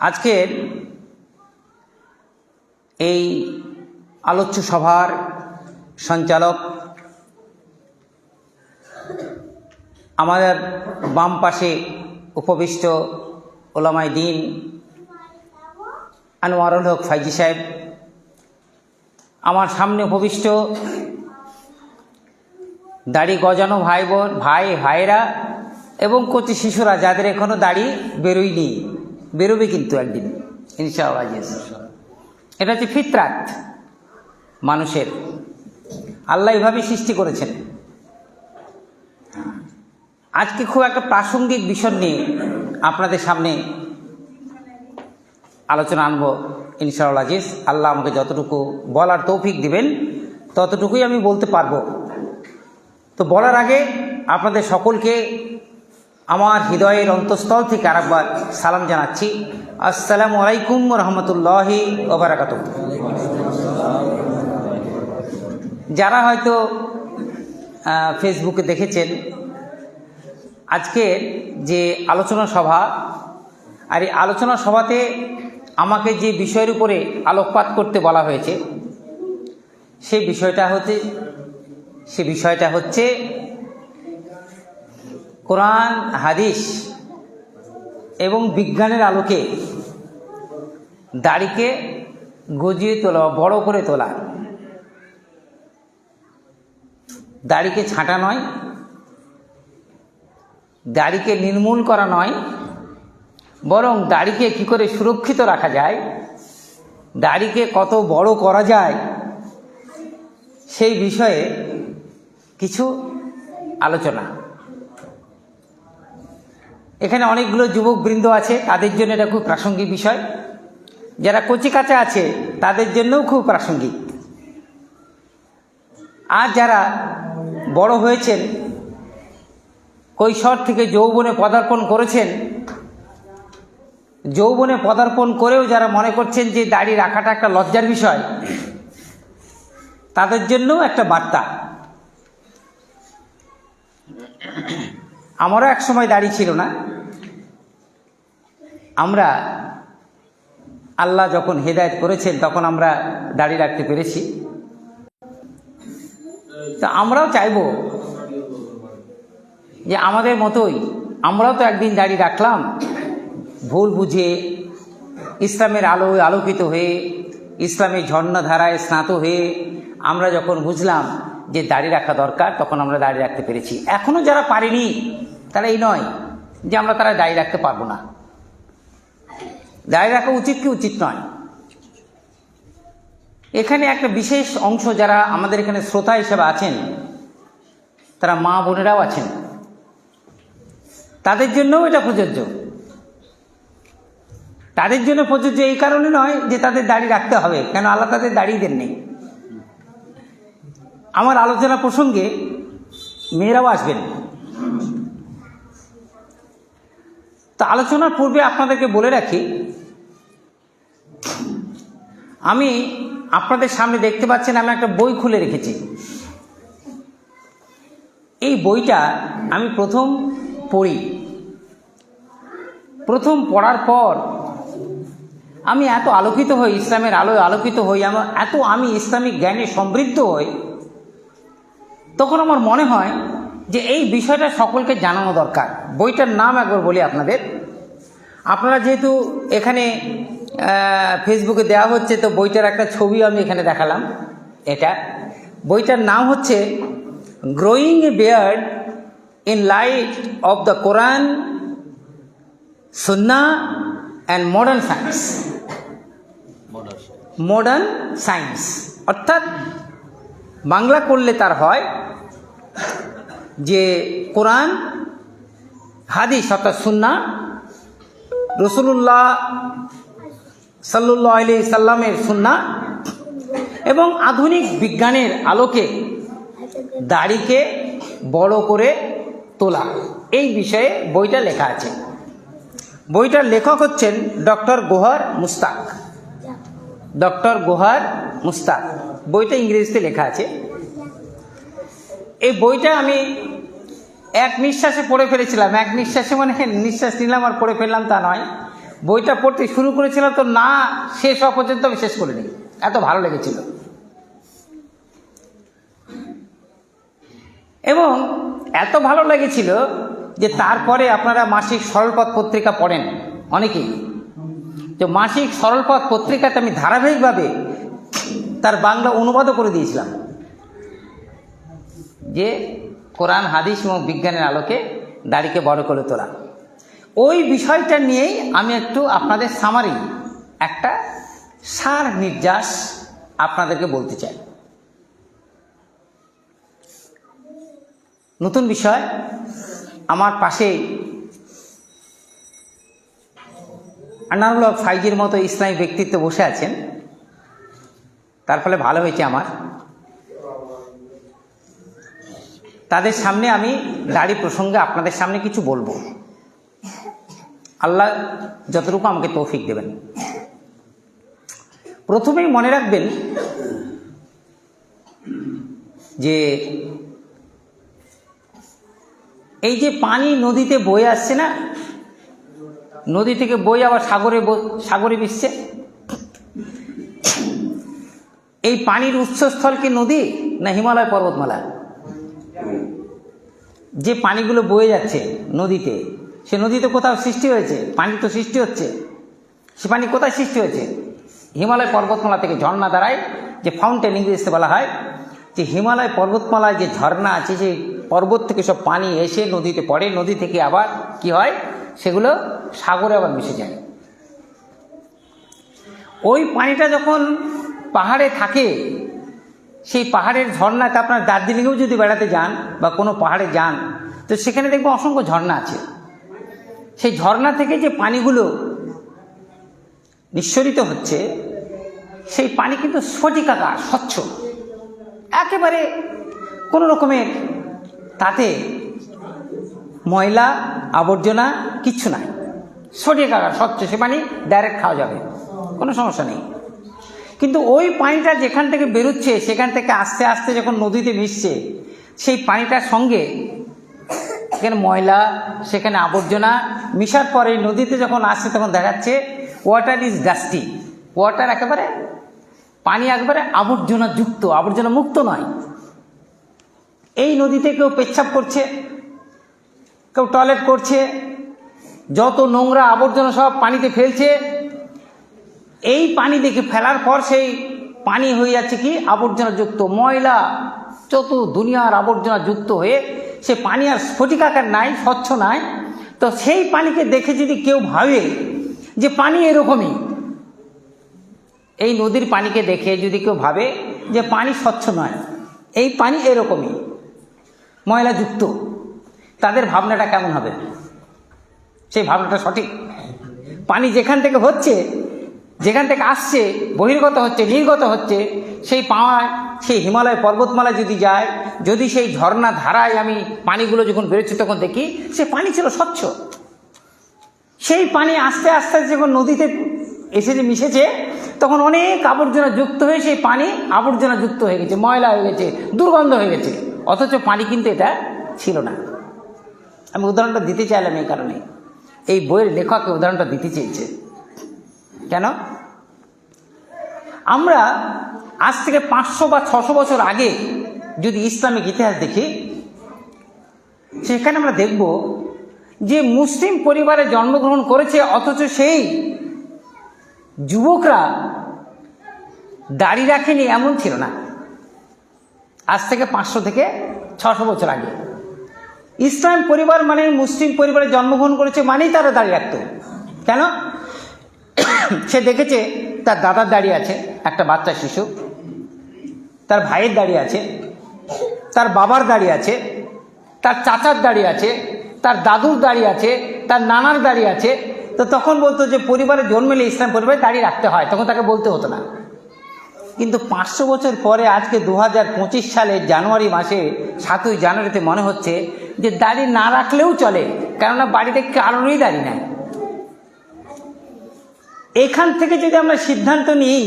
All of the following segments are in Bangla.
আজকের এই আলোচ্য সভার সঞ্চালক আমাদের বাম পাশে উপবিষ্ট ওলামাই দিন আনোয়ারুল হক ফাইজি সাহেব, আমার সামনে উপবিষ্ট দাড়ি গজানো ভাই বোন, ভাই, ভাইরা এবং কচি শিশুরা যাদের এখনও দাড়ি বেরোয়নি। বেরোবে কিন্তু একদিন, ইনশাআল্লাহ. এটা হচ্ছে ফিতরাত মানুষের। আল্লাহ এভাবেই সৃষ্টি করেছেন। আজকে খুব একটা প্রাসঙ্গিক বিষয় নিয়ে আপনাদের সামনে আলোচনা আনব, ইনশাআল্লাহ আজিজ আল্লাহ আমাকে যতটুকু বলার তৌফিক দিবেন, ততটুকুই আমি বলতে পারব। তো বলার আগে আপনাদের সকলকে আমার হৃদয়ের অন্তঃস্থল থেকে আরেকবার সালাম জানাচ্ছি। আসসালামু আলাইকুম রহমতুল্লাহি ওবরাকাত যারা হয়তো ফেসবুকে দেখেছেন আজকের যে আলোচনা সভা, আর এই আলোচনা সভাতে আমাকে যে বিষয়ের উপরে আলোকপাত করতে বলা হয়েছে, সেই বিষয়টা হচ্ছে, সে বিষয়টা হচ্ছে কোরআন, হাদিস এবং বিজ্ঞানের আলোকে দাড়িকে গজিয়ে তোলা, বড় করে তোলা। দাড়িকে ছাঁটা নয়, দাড়িকে নির্মূল করা নয়, বরং দাড়িকে কি করে সুরক্ষিত রাখা যায়, দাড়িকে কত বড় করা যায়, সেই বিষয়ে কিছু আলোচনা। এখানে অনেকগুলো যুবকবৃন্দ আছে, তাদের জন্য এটা খুব প্রাসঙ্গিক বিষয়। যারা কচি কাঁচা আছে, তাদের জন্যও খুব প্রাসঙ্গিক। আর যারা বড় হয়েছেন, কৈশোর থেকে যৌবনে পদার্পণ করেছেন, যৌবনে পদার্পণ করেও যারা মনে করছেন যে দাড়ি রাখাটা একটা লজ্জার বিষয়, তাদের জন্যও একটা বার্তা। আমারও এক সময় দাড়ি ছিল না। আমরা আল্লাহ যখন হেদায়ত করেছেন, তখন আমরা দাড়ি রাখতে পেরেছি। তা আমরাও চাইব যে আমাদের মতোই আমরাও তো একদিন দাড়ি রাখলাম। ভুল বুঝে ইসলামের আলোয় আলোকিত হয়ে ইসলামের ঝর্ণাধারায় স্নাত হয়ে আমরা যখন বুঝলাম যে দাড়ি রাখা দরকার, তখন আমরা দাড়ি রাখতে পেরেছি। এখনও যারা পারেনি তারা এই নয় যে আমরা তারা দাড়ি রাখতে পারব না। দাড়ি রাখা উচিত কি? উচিত নয়। এখানে একটা বিশেষ অংশ যারা আমাদের এখানে শ্রোতা হিসেবে আছেন, তারা মা বোনেরাও আছেন। তাদের জন্যও এটা প্রযোজ্য। তাদের জন্য প্রযোজ্য এই কারণে নয় যে তাদের দাড়ি রাখতে হবে, কেন আল্লাহ তাদের দাড়ি দেননি। আমার আলোচনা প্রসঙ্গে মেয়েরাও আসবেন। তো আলোচনার পূর্বে আপনাদেরকে বলে রাখি, আমি আপনাদের সামনে দেখতে পাচ্ছেন আমি একটা বই খুলে রেখেছি। এই বইটা আমি প্রথম পড়ি। প্রথম পড়ার পর আমি এত আলোকিত হই, ইসলামের আলোয় আলোকিত হই, আমার এত আমি ইসলামিক জ্ঞানে সমৃদ্ধ হই, তখন আমার মনে হয় যে এই বিষয়টা সকলকে জানানো দরকার। বইটার নাম একবার বলি আপনাদের। আপনারা যেহেতু এখানে ফেসবুকে দেওয়া হচ্ছে তো বইটার একটা ছবি আমি এখানে দেখালাম। এটা। বইটার নাম হচ্ছে growing a beard in light of the Quran Sunnah and modern science modern science অর্থাৎ বাংলা করলে তার হয় যে কোরআন, হাদিস অর্থাৎ সুন্না রসুল্লাহ সাল্লু আলি সাল্লামের সুন্না এবং আধুনিক বিজ্ঞানের আলোকে দাড়িকে বড় করে তোলা। এই বিষয়ে বইটা লেখা আছে। বইটার লেখক হচ্ছেন ডক্টর গোহার মুস্তাক। ডক্টর গোহার মুস্তাক। বইটা ইংরেজিতে লেখা আছে। এই বইটা আমি এক নিঃশ্বাসে পড়ে ফেলেছিলাম। এক নিঃশ্বাসে মানে নিঃশ্বাস নিলাম আর পড়ে ফেললাম তা নয়। বইটা পড়তে শুরু করেছিলাম তো না, শেষ হওয়া পর্যন্ত আমি শেষ করিনি। এত ভালো লেগেছিল। এবং এত ভালো লেগেছিল যে তারপরে আপনারা মাসিক সরলপথ পত্রিকা পড়েন অনেকেই। তো মাসিক সরলপথ পত্রিকাতে আমি ধারাবাহিকভাবে তার বাংলা অনুবাদও করে দিয়েছিলাম। যে কোরআন, হাদিস এবং বিজ্ঞানের আলোকে দাড়িকে বড় করে তোলা। ওই বিষয়টা নিয়েই আমি একটু আপনাদের সামারি একটা সার নির্যাস আপনাদেরকে বলতে চাই। নতুন বিষয়, আমার পাশে আনারুল ফাইজির মতো ইসলামী ব্যক্তিত্ব বসে আছেন। তার ফলে ভালো হয়েছে আমার। তাদের সামনে আমি দাড়ি প্রসঙ্গে আপনাদের সামনে কিছু বলব। আল্লাহ যতটুকু আমাকে তৌফিক দেবেন। প্রথমেই মনে রাখবেন যে এই যে পানি নদীতে বয়ে আসছে না, নদী থেকে বই আবার সাগরে সাগরে মিশছে। এই পানির উৎসস্থল কি নদী না হিমালয় পর্বতমালা? যে পানিগুলো বয়ে যাচ্ছে নদীতে, সে নদীতে কোথাও সৃষ্টি হয়েছে? পানি তো সৃষ্টি হচ্ছে। সে পানি কোথায় সৃষ্টি হয়েছে? হিমালয় পর্বতমালা থেকে ঝর্ণা দ্বারায়, যে ফাউন্টেন ইংরেজিতে বলা হয়, যে হিমালয় পর্বতমালায় যে ঝর্ণা আছে সেই পর্বত থেকে সব পানি এসে নদীতে পড়ে, নদী থেকে আবার কি হয়? সেগুলো সাগরে আবার মিশে যায়। ওই পানিটা যখন পাহাড়ে থাকে সেই পাহাড়ের ঝর্ণাতে আপনার দার্জিলিংয়েও যদি বেড়াতে যান বা কোনো পাহাড়ে যান, তো সেখানে দেখব অসংখ্য ঝর্ণা আছে। সেই ঝর্ণা থেকে যে পানিগুলো নিঃসরিত হচ্ছে, সেই পানি কিন্তু স্ফটিকাকার, স্বচ্ছ। একেবারে কোনো রকমের তাতে ময়লা, আবর্জনা কিচ্ছু নাই। স্ফটিকাকার, স্বচ্ছ, সে পানি ডাইরেক্ট খাওয়া যাবে। কোনো সমস্যা নেই। কিন্তু ওই পানিটা যেখান থেকে বেরোচ্ছে, সেখান থেকে আস্তে আস্তে যখন নদীতে মিশছে, সেই পানিটার সঙ্গে সেখানে ময়লা, সেখানে আবর্জনা মিশার পরে নদীতে যখন আসছে তখন দেখাচ্ছে ওয়াটার ইজ ডাস্টি ওয়াটার একেবারে, পানি একেবারে আবর্জনা যুক্ত আবর্জনা মুক্ত নয়। এই নদীতে কেউ পেচ্ছাপ করছে, কেউ টয়লেট করছে, যত নোংরা আবর্জনা সব পানিতে ফেলছে এই পানি দেখে ফেলার পর সেই পানি হয়ে যাচ্ছে কি? আবর্জনা যুক্ত ময়লা। যত দুনিয়ার আবর্জনা যুক্ত হয়ে সে পানি আর স্ফটিকাকার নাই, স্বচ্ছ নাই। তো সেই পানিকে দেখে যদি কেউ ভাবে যে পানি এরকমই, এই নদীর পানিকে দেখে যদি কেউ ভাবে যে পানি স্বচ্ছ নয়, এই পানি এরকমই ময়লাযুক্ত তাদের ভাবনাটা কেমন হবে? সেই ভাবনাটা সঠিক? পানি যেখান থেকে হচ্ছে যেখান থেকে আসছে, বহির্গত হচ্ছে, নির্গত হচ্ছে, সেই পাওয়ায় সেই হিমালয় পর্বতমালা যদি যায়, যদি সেই ঝর্ণা ধারায় আমি পানিগুলো যখন বেরোচ্ছে তখন দেখি, সে পানি ছিল স্বচ্ছ। সেই পানি আস্তে আস্তে যখন নদীতে এসে যে মিশেছে, তখন অনেক আবর্জনা যুক্ত হয়ে সেই পানি আবর্জনা যুক্ত হয়ে গেছে, ময়লা হয়ে গেছে, দুর্গন্ধ হয়ে গেছে। অথচ পানি কিন্তু এটা ছিল না। আমি উদাহরণটা দিতে চাইলাম এই কারণে। এই বইয়ের লেখক উদাহরণটা দিতে চেয়েছে। কেন? আমরা আজ থেকে পাঁচশো বা ছশো বছর আগে যদি ইসলামিক ইতিহাস দেখি, সেখানে আমরা দেখব যে মুসলিম পরিবারে জন্মগ্রহণ করেছে অথচ সেই যুবকরা দাড়ি রাখেনি এমন ছিল না। আজ থেকে পাঁচশো থেকে ছশো বছর আগে। ইসলাম পরিবার মানে মুসলিম পরিবারে জন্মগ্রহণ করেছে মানেই তারা দাঁড়িয়ে রাখতো। কেন? সে দেখেছে তার দাদার দাঁড়িয়ে আছে একটা বাচ্চা শিশু, তার ভাইয়ের দাঁড়িয়ে আছে, তার বাবার দাঁড়িয়ে আছে, তার চাচার দাঁড়িয়ে আছে, তার দাদুর দাঁড়িয়ে আছে, তার নানার দাঁড়িয়ে আছে। তো তখন বলতো যে পরিবারে জন্মেলে ইসলাম পরিবারে দাঁড়িয়ে রাখতে হয়, তখন তাকে বলতে হতো না। কিন্তু পাঁচশো বছর পরে আজকে দু হাজার পঁচিশ সালের জানুয়ারি মাসে, সাতই জানুয়ারিতে মনে হচ্ছে যে দাড়ি না রাখলেও চলে, কেননা বাড়িতে কারোরই দাড়ি নাই। এখান থেকে যদি আমরা সিদ্ধান্ত নিই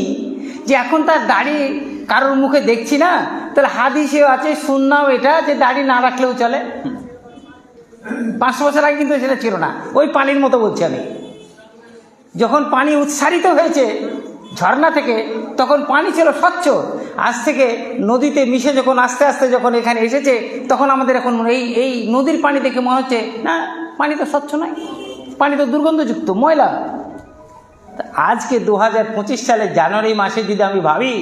যে এখন তার দাড়ি কারোর মুখে দেখছি না, তাহলে হাদিসেও আছে শুননাও এটা যে দাড়ি না রাখলেও চলে। পাঁচশো বছর আগে কিন্তু সেটা ছিল না। ওই পানির মতো বলছি আমি। যখন পানি উৎসারিত হয়েছে ঝর্ণা থেকে, তখন পানি ছিল স্বচ্ছ। আজ থেকে নদীতে মিশে যখন আস্তে আস্তে যখন এখানে এসেছে, তখন আমাদের এখন এই এই নদীর পানি দেখে মনে হচ্ছে, না, পানি তো স্বচ্ছ নয়। পানি তো দুর্গন্ধযুক্ত, ময়লা। আজকে দু হাজার পঁচিশ সালের জানুয়ারি মাসে যদি আমি ভাবি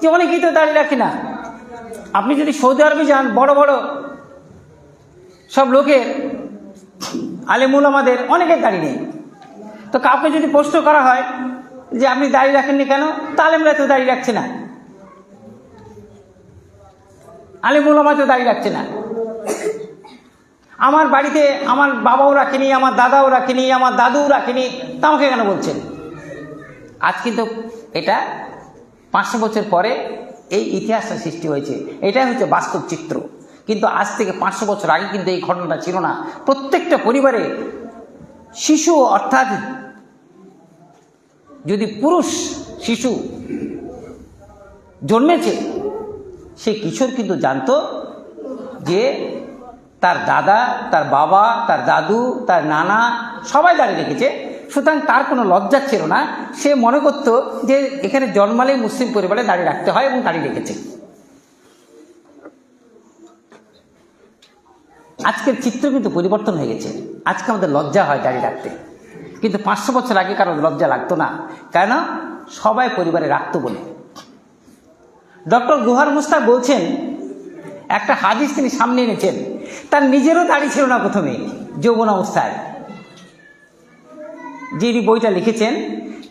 যে অনেকেই তো দাঁড়িয়ে রাখি না, আপনি যদি সৌদি আরবে যান, বড় বড় সব লোকের আলেমুল আমাদের অনেকের দাড়ি নেই। তো কাউকে যদি প্রশ্ন করা হয় যে আপনি দাড়ি রাখেননি কেন, তা আলেমরা তো দাড়ি রাখছে না। আলেমুল আমার তো দাড়ি রাখছে না। আমার বাড়িতে আমার বাবাও রাখেনি, আমার দাদাও রাখেনি, আমার দাদুও রাখেনি, তা আমাকে কেন বলছেন? আজ কিন্তু এটা পাঁচশো বছর পরে এই ইতিহাসটা সৃষ্টি হয়েছে। এটাই হচ্ছে বাস্তব চিত্র। কিন্তু আজ থেকে পাঁচশো বছর আগে কিন্তু এই ঘটনাটা ছিল না। প্রত্যেকটা পরিবারে শিশু অর্থাৎ যদি পুরুষ শিশু জন্মেছে, সে কিশোর কিন্তু জানতো যে তার দাদা, তার বাবা, তার দাদু, তার নানা, সবাই দাঁড়িয়ে রেখেছে। সুতরাং তার কোনো লজ্জা ছিল না। সে মনে করতো যে এখানে জন্মালেই মুসলিম পরিবারে দাঁড়িয়ে রাখতে হয় এবং দাঁড়িয়ে রেখেছে। আজকের চিত্র কিন্তু পরিবর্তন হয়ে গেছে। আজকে আমাদের লজ্জা হয় দাঁড়িয়ে রাখতে। কিন্তু পাঁচশো বছর আগে কারও লজ্জা লাগতো না। কেন? সবাই পরিবারে রাখতো বলে। ডক্টর গুহার মুস্তাক বলছেন, একটা হাদিস তিনি সামনে এনেছেন। তার নিজেরও দাড়ি ছিল না প্রথমে, যৌবন অবস্থায়। যিনি বইটা লিখেছেন,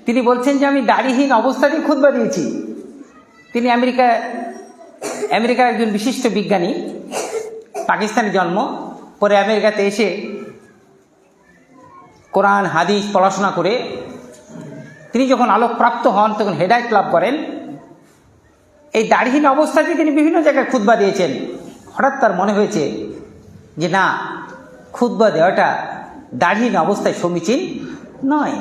তিনি বলছেন যে আমি দাড়িহীন অবস্থাতেই খুদবা দিয়েছি। তিনি আমেরিকা, আমেরিকার একজন বিশিষ্ট বিজ্ঞানী, পাকিস্তানে জন্ম, পরে আমেরিকাতে এসে কোরআন, হাদিস পড়াশোনা করে, তিনি যখন আলোকপ্রাপ্ত হন, তখন হেডায়ত লাভ করেন। এই দাড়িহীন অবস্থাতে তিনি বিভিন্ন জায়গায় খুতবা দিয়েছেন। হঠাৎ তার মনে হয়েছে যে না, খুতবা দেওয়াটা দাড়িহীন অবস্থায় সমীচীন নয়।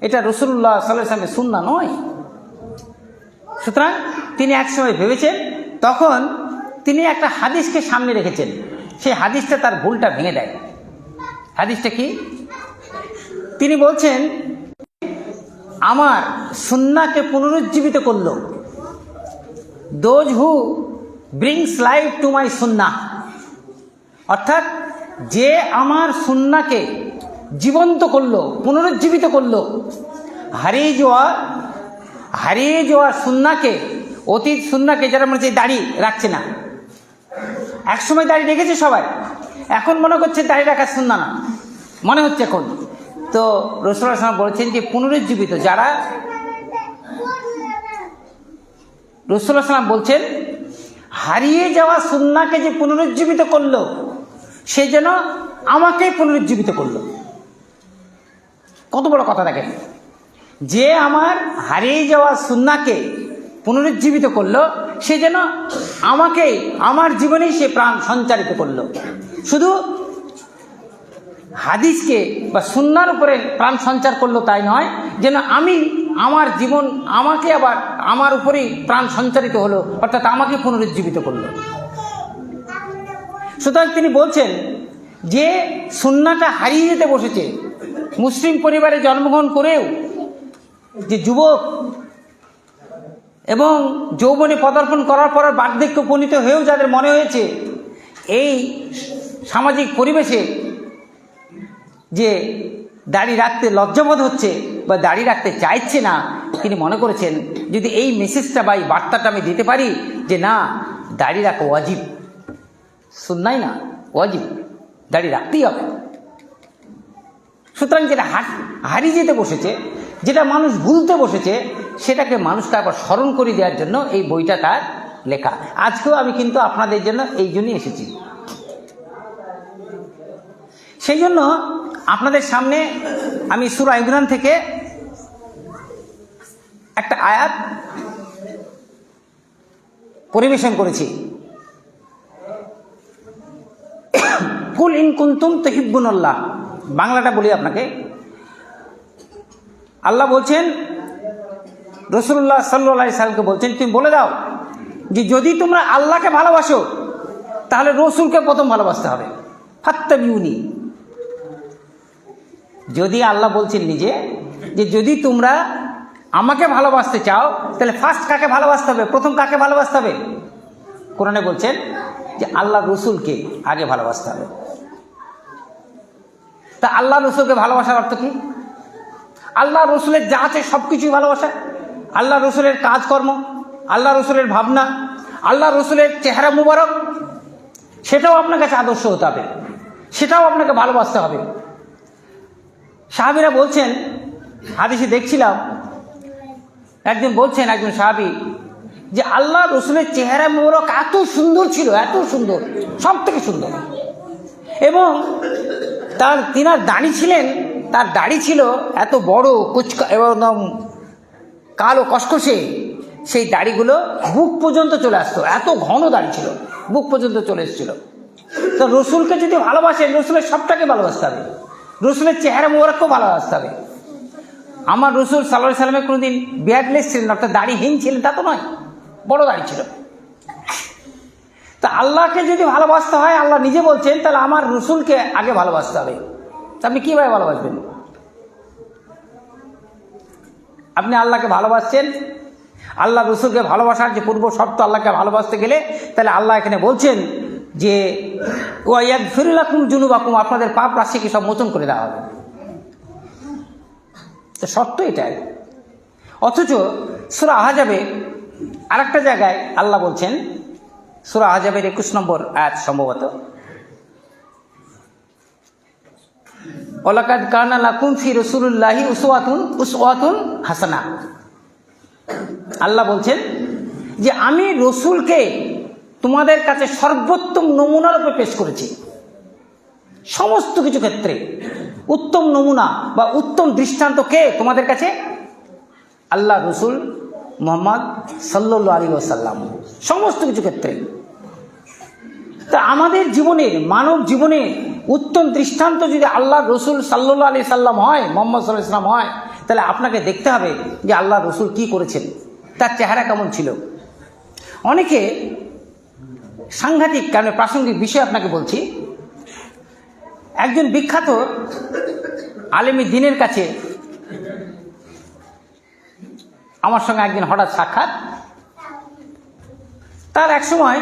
এটা রসুল্লাহ সাল্লামের সুন্না নয়। সুতরাং তিনি একসময় ভেবেছেন, তখন তিনি একটা হাদিসকে সামনে রেখেছেন। সেই হাদিসটা তার ভুলটা ভেঙে দেয়। হাদিসটা কি? তিনি বলছেন, আমার সুন্নাকে পুনরুজ্জীবিত করল। Those who brings life to my Sunnah অর্থাৎ যে আমার সুন্নাকে জীবন্ত করল, পুনরুজ্জীবিত করল, হারিয়ে যাওয়া হারিয়ে যাওয়া সুন্নাকে, অতীত সুন্নাকে যারা মনে হচ্ছে দাড়ি রাখছে না। একসময় দাড়ি রেখেছে সবাই। এখন মনে করছে দাড়ি রাখার সুন্না না। মনে হচ্ছে এখন। তো রসুল্লাহ সালাম বলেছেন যে পুনরুজ্জীবিত যারা রসুল্লাহ সাল্লাম বলছেন, হারিয়ে যাওয়া সুন্নাকে যে পুনরুজ্জীবিত করল সে যেন আমাকে পুনরুজ্জীবিত করল। কত বড় কথা দেখেন। যে আমার হারিয়ে যাওয়া সুন্নাকে পুনরুজ্জীবিত করল, সে যেন আমাকে, আমার জীবনেই সে প্রাণ সঞ্চারিত করল। শুধু হাদিসকে বা সুন্নার উপরে প্রাণ সঞ্চার করল তাই নয়, যেন আমি আমার জীবন, আমাকে আবার আমার উপরেই প্রাণ সঞ্চারিত হলো, অর্থাৎ আমাকে পুনরুজ্জীবিত করল। সুতরাং তিনি বলছেন যে সুন্নাটা হারিয়ে যেতে বসেছে। মুসলিম পরিবারে জন্মগ্রহণ করেও যে যুবক এবং যৌবনে পদার্পণ করার পর বার্ধক্য উপনীত হয়েও যাদের মনে হয়েছে, এই সামাজিক পরিবেশে যে দাড়ি রাখতে লজ্জাবোধ হচ্ছে বা দাড়ি রাখতে চাইছে না, তিনি মনে করেছেন যদি এই মেসেজটা বা এই বার্তাটা আমি দিতে পারি যে না, দাড়ি রাখা ওয়াজিব। শুননাই না, ওয়াজিব। দাড়ি রাখতেই হবে। সুতরাং যেটা হারিয়ে যেতে বসেছে, যেটা মানুষ ভুলতে বসেছে, সেটাকে মানুষকে আবার স্মরণ করে দেওয়ার জন্য এই বইটা তার লেখা। আজকেও আমি কিন্তু আপনাদের জন্য এই জন্যই এসেছি। সেই জন্য আপনাদের সামনে আমি সুরা ইমরান থেকে একটা আয়াত পরিবেশন করেছি। কুল ইন কুন্তুম তহিব্বুল্লাহ বাংলাটা বলি আপনাকে। আল্লাহ বলছেন রসুল্লাহ সাল্লা সাল্লামকে বলছেন, তুমি বলে দাও যে যদি তোমরা আল্লাহকে ভালোবাসো, তাহলে রসুলকে প্রথম ভালোবাসতে হবে। ফাত্তাবিউনি। যদি আল্লাহ বলছেন নিজে যে যদি তোমরা আমাকে ভালোবাসতে চাও, তাহলে ফার্স্ট কাকে ভালোবাসতে হবে? প্রথম কাকে ভালোবাসতে হবে? কোরআনে বলছেন যে আল্লাহ রসুলকে আগে ভালোবাসতে হবে। তা আল্লাহ রসুলকে ভালোবাসার অর্থ কি? আল্লাহ রসুলের যা আছে সব কিছুই ভালোবাসা। আল্লাহ রসুলের কাজকর্ম, আল্লাহ রসুলের ভাবনা, আল্লাহ রসুলের চেহারা মুবারক, সেটাও আপনার কাছে আদর্শ হতে হবে। সেটাও আপনাকে ভালোবাসতে হবে। সাহাবিরা বলছেন, হাদিসে দেখছিলাম, একজন বলছেন, একজন সাহাবি, যে আল্লাহ রসুলের চেহারা মোরক এত সুন্দর ছিল, এত সুন্দর সব থেকে সুন্দর। এবং তার তিনার দাড়ি ছিলেন, তার দাড়ি ছিল এত বড়, কুচকা এবং কালো কসকসে। সেই দাড়িগুলো বুক পর্যন্ত চলে আসতো, এত ঘন দাড়ি ছিল, বুক পর্যন্ত চলে এসেছিল। তো রসুলকে যদি ভালোবাসেন রসুলের সবটাকে ভালোবাসতে হবে। রসুলের চেহারা মোবারককেও ভালোবাসতে হবে। আমার রসুল সাল্লাহ সাল্লামের কোনোদিন বিয়ারলেস ছিলেন অর্থাৎ দাড়িহীন ছিলেন, তা তো নয়, বড় দাড়ি ছিল। তা আল্লাহকে যদি ভালোবাসতে হয়, আল্লাহ নিজে বলছেন, তাহলে আমার রসুলকে আগে ভালোবাসতে হবে। তা আপনি কীভাবে ভালোবাসবেন? আপনি আল্লাহকে ভালোবাসছেন, আল্লাহ রসুলকে ভালোবাসার যে পূর্ব শর্ত আল্লাহকে ভালোবাসতে গেলে, তাহলে আল্লাহ এখানে বলছেন যে ওয়াইয়াদ ফিরুলাকুম জুনুবাকুম আপনাদের পাপ রাশিকে সব মোচন করে দেওয়া হবে। তো শর্ত এটাই অথচ সুরা আহাজাবে আরেকটা জায়গায় আল্লাহ বলছেন সুরা আজাবের একুশ নম্বর আয়াত সম্ভবত। ওলাকাদ কানা লাকুম ফি রসুল্লাহি উসওয়াতুন উসওয়াতুন হাসানা। আল্লাহ বলছেন যে আমি রসুলকে তোমাদের কাছে সর্বোত্তম নমুনারূপে পেশ করেছি। সমস্ত কিছু ক্ষেত্রে উত্তম নমুনা বা উত্তম দৃষ্টান্ত কে তোমাদের কাছে? আল্লাহ রসুল মোহাম্মদ সাল্লু আলী ওসাল্লাম সমস্ত কিছু ক্ষেত্রে। তা আমাদের জীবনের, মানব জীবনে উত্তম দৃষ্টান্ত যদি আল্লাহ রসুল সাল্লু আলি সাল্লাম হয়, মোহাম্মদ সাল্লাহ ইসলাম হয়, তাহলে আপনাকে দেখতে হবে যে আল্লাহ রসুল কি করেছেন, তার চেহারা কেমন ছিল। অনেকে সাংঘাতিক কারণে প্রাসঙ্গিক বিষয় আপনাকে বলছি। একজন বিখ্যাত আলেমী দিনের কাছে আমার সঙ্গে একদিন হঠাৎ সাক্ষাৎ। তার এক সময়